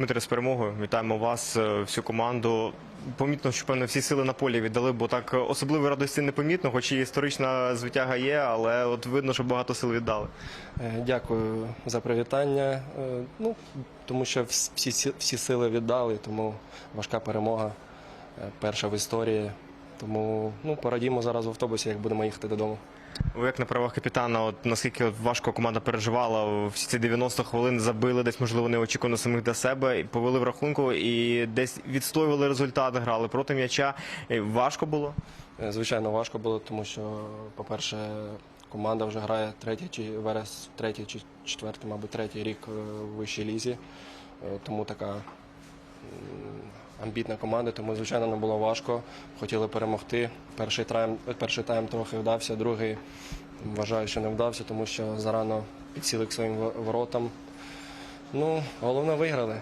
Дмитре, з перемогою. Вітаємо вас, е, всю команду. Помітно, що певно всі сили на полі віддали, бо так е, особливої радості не помітно, хоч і історична звитяга є, але от видно, що багато сил віддали. Е, Дякую за привітання. Ну, тому що всі, всі сили віддали, тому важка перемога, перша в історії. Тому ну, порадімо зараз в автобусі, як будемо їхати додому. Ви як на правах капітана, от наскільки важко команда переживала всі ці 90 хвилин, забили десь, можливо, неочікувано самих для себе, і повели в рахунку і десь відстоювали результат, грали проти м'яча. Важко було. Е, Звичайно, важко було, тому що, по-перше, команда вже грає третій чи верес, третій чи четвертий, мабуть, третій рік е, в вищій лізі. Е, Тому така амбітна команда, тому, звичайно, не було важко. Хотіли перемогти. Перший тайм, перший тайм трохи вдався, другий вважаю, що не вдався, тому що зарано підсіли к своїм воротам. Ну, головне виграли.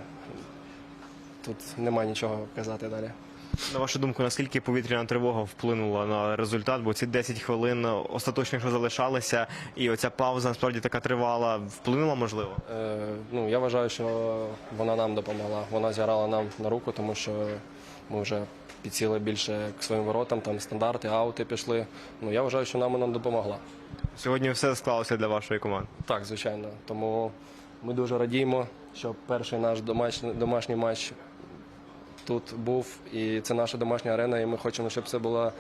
Тут нема нічого казати далі. На вашу думку, наскільки повітряна тривога вплинула на результат? Бо ці 10 хвилин остаточно, залишалися, і оця пауза насправді така тривала, вплинула можливо? Е, ну, я вважаю, що вона нам допомогла. Вона зіграла нам на руку, тому що ми вже підсіли більше к своїм воротам, там стандарти, аути пішли. Ну, я вважаю, що нам вона допомогла. Сьогодні все склалося для вашої команди. Так, звичайно. Тому ми дуже радіємо, що перший наш домашній, домашній матч тут був. І це наша домашня арена, і ми хочемо, щоб це була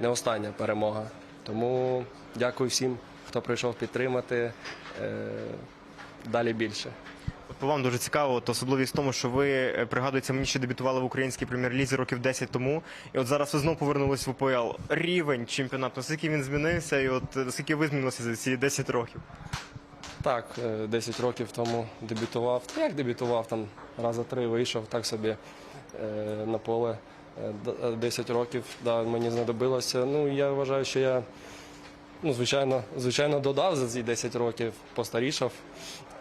не остання перемога. Тому дякую всім, хто прийшов підтримати. Е, далі більше. По вам дуже цікаво, от особливість в тому, що ви е, пригадується мені, що дебютували в українській прем'єр-лізі років 10 тому, і от зараз ви знову повернулись в УПЛ. Рівень чемпіонату, наскільки він змінився, і от е, наскільки ви змінилися за ці 10 років? Так, е, 10 років тому дебютував. Як дебютував, там раза три вийшов так собі на поле. Е, д- е, 10 років да, мені знадобилося. Ну, я вважаю, що я, ну, звичайно, звичайно, додав за ці 10 років, постарішав.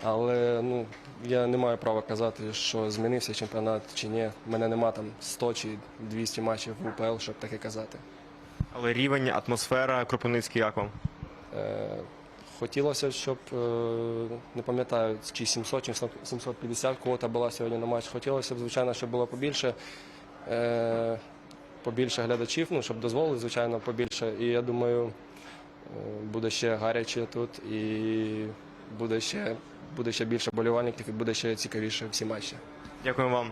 Але ну, я не маю права казати, що змінився чемпіонат чи ні. У мене нема там 100 чи 200 матчів в УПЛ, щоб таке казати. Але рівень, атмосфера, Кропивницький як вам? Е, Хотілося, щоб е, не пам'ятаю, чи 700, чи 750 квота була сьогодні на матч. Хотілося б, звичайно, щоб було побільше, е, побільше глядачів, ну, щоб дозволили, звичайно, побільше. І я думаю, е, буде ще гаряче тут і буде ще, буде ще більше болівальників і буде ще цікавіше всі матчі. Дякую вам.